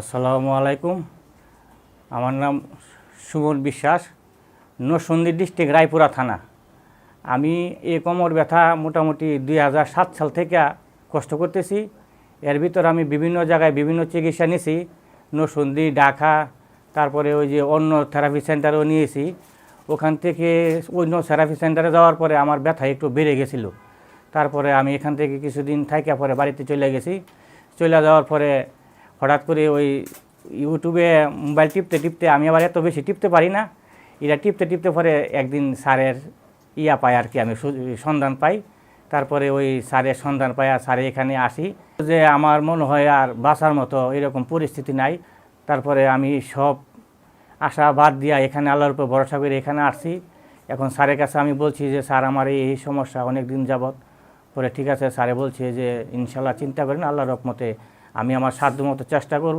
আসসালামু আলাইকুম। আমার নাম সুমন বিশ্বাস নরসন্দী ডিস্ট্রিক্ট রায়পুরা থানা। আমি এই কোমর ব্যথা মোটামুটি দুই হাজার সাত সাল থেকে কষ্ট করতেছি। এর ভিতর আমি বিভিন্ন জায়গায় বিভিন্ন চিকিৎসা নিয়েছি নসন্দি ঢাকা, তারপরে ওই যে অন্য থেরাপি সেন্টারেও নিয়েছি। ওখান থেকে অন্য থেরাপি সেন্টারে যাওয়ার পরে আমার ব্যথা একটু বেড়ে গেছিল। তারপরে আমি এখান থেকে কিছুদিন থাইকা পরে বাড়িতে চলে গেছি। চলে যাওয়ার পরে হঠাৎ করে ওই ইউটিউবে মোবাইল টিপতে টিপতে আমি আবার এত বেশি টিপতে পারি না। এটা টিপতে টিপতে পরে একদিন স্যারের ইয়া পাই আর কি, আমি সন্ধান পাই। তারপরে ওই স্যারের সন্ধান পাই আর স্যারে এখানে আসি। যে আমার মনে হয় আর বাঁচার মতো এরকম পরিস্থিতি নাই। তারপরে আমি সব আশা বাদ দিয়া এখানে আল্লাহর উপর ভরসা করে এখানে আসছি। এখন স্যারের কাছে আমি বলছি যে, স্যার, আমার এই সমস্যা অনেক দিন যাবৎ। পরে ঠিক আছে, স্যারে বলছে যে, ইনশাল্লাহ চিন্তা করেন, আল্লাহর রহমতে আমি আমার সাধ্যমতো চেষ্টা করব।